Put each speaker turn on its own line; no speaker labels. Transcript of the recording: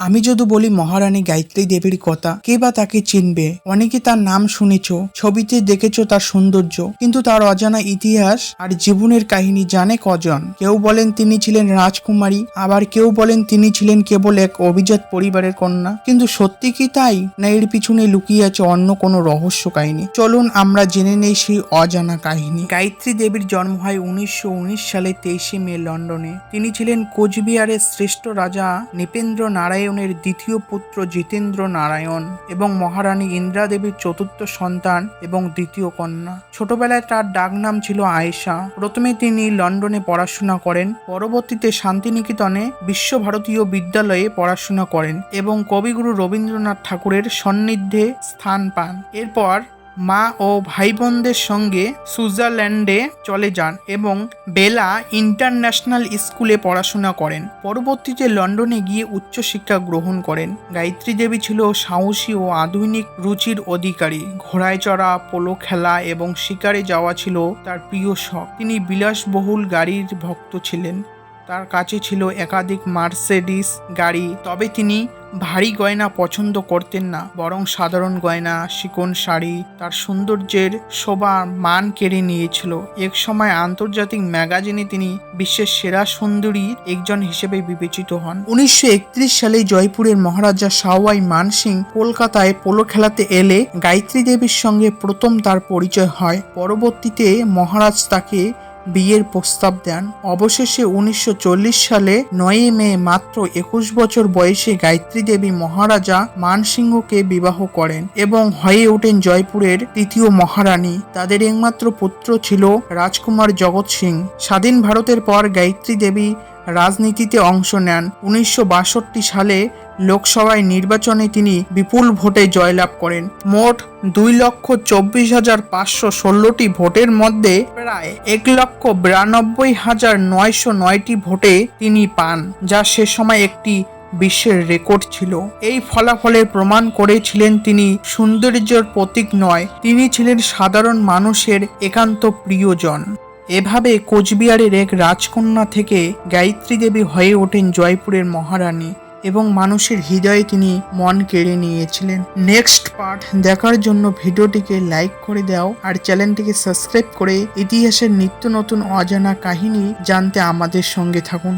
আমি যদি বলি মহারানী গায়ত্রী দেবীর কথা, কে বা তাকে চিনবে? অনেকে তার নাম শুনেছ, ছবিতে দেখেছ তার সৌন্দর্য, কিন্তু তার অজানা ইতিহাস আর জীবনের কাহিনী জানে কজন? কেউ বলেন তিনি ছিলেন রাজকুমারী, আবার কেউ বলেন তিনি ছিলেন কেবল এক অভিজাত পরিবারের কন্যা। কিন্তু সত্যি কি তাই? না এর পিছনে লুকিয়ে আছে অন্য কোনো রহস্য কাহিনী? চলুন আমরা জেনে নেই সেই অজানা কাহিনী। গায়ত্রী দেবীর জন্ম হয় উনিশশো সালে তেইশে মে লন্ডনে। তিনি ছিলেন কোচবিহারের শ্রেষ্ঠ রাজা নৃপেন্দ্র নারায়ণের দ্বিতীয় পুত্র জিতেন্দ্র নারায়ণ এবং মহারানী ইন্দ্রা দেবীর চতুর্থ সন্তান এবং দ্বিতীয় কন্যা। ছোটবেলায় তার ডাক নাম ছিল আয়েশা। প্রথমে তিনি লন্ডনে পড়াশোনা করেন, পরবর্তীতে শান্তিনিকেতনে বিশ্বভারতীয় বিদ্যালয়ে পড়াশোনা করেন এবং কবিগুরু রবীন্দ্রনাথ ঠাকুরের সান্নিধ্যে স্থান পান। এরপর মা ও ভাই বোনদের সঙ্গে সুইজারল্যান্ডে চলে যান এবং বেলা ইন্টারন্যাশনাল স্কুলে পড়াশোনা করেন। পরবর্তীতে লন্ডনে গিয়ে উচ্চশিক্ষা গ্রহণ করেন। গায়ত্রী দেবী ছিল সাহসী ও আধুনিক রুচির অধিকারী। ঘোড়ায় চড়া পোলো খেলা এবং শিকারে যাওয়া ছিল তার প্রিয় শখ। তিনি বিলাসবহুল গাড়ির ভক্ত ছিলেন। তার কাছে ছিল একাধিক মার্সেডিস গাড়ি। তবে তিনি ভারী গয়না পছন্দ করতেন না, বরং সাধারণ গয়না, শিকন শাড়ি, তার সৌন্দর্যের শোভা মান কেড়ে নিয়েছিল। এক সময় আন্তর্জাতিক ম্যাগাজিনে তিনি বিশ্বের সেরা সুন্দরীর একজন হিসেবে বিবেচিত হন। উনিশশো একত্রিশ সালে জয়পুরের মহারাজা সাওয়াই মানসিং কলকাতায় পোলো খেলাতে এলে গায়ত্রী দেবীর সঙ্গে প্রথম তার পরিচয় হয়। পরবর্তীতে মহারাজ তাকে বিয়ের প্রস্তাব দেন। অবশেষে উনিশশো চল্লিশ সালে নয় মে মাত্র একুশ বছর বয়সে গায়ত্রী দেবী মহারাজা মানসিংহকে বিবাহ করেন এবং হয়ে ওঠেন জয়পুরের তৃতীয় মহারানী। তাদের একমাত্র পুত্র ছিল রাজকুমার জগৎ সিং। স্বাধীন ভারতের পর গায়ত্রী দেবী রাজনীতিতে অংশ নেন। উনিশশো বাষট্টি সালে লোকসভায় নির্বাচনে তিনি বিপুল ভোটে জয়লাভ করেন। মোট দুই লক্ষ চব্বিশ হাজার পাঁচশো ষোলোটি ভোটের মধ্যে প্রায় এক লক্ষ বিরানব্বই হাজার নয়শো নয়টি ভোটে তিনি পান, যা সে সময় একটি বিশ্বের রেকর্ড ছিল। এই ফলাফলের প্রমাণ করেছিলেন তিনি সৌন্দর্যের প্রতীক নয়, তিনি ছিলেন সাধারণ মানুষের একান্ত প্রিয়জন। এভাবে কোচবিহারের এক রাজকন্যা থেকে গায়ত্রী দেবী হয়ে ওঠেন জয়পুরের মহারানী এবং মানুষের হৃদয়ে তিনি মন কেড়ে নিয়েছিলেন। নেক্সট পার্ট দেখার জন্য ভিডিওটিকে লাইক করে দাও আর চ্যানেলটিকে সাবস্ক্রাইব করে ইতিহাসের নিত্য নতুন অজানা কাহিনী জানতে আমাদের সঙ্গে থাকুন।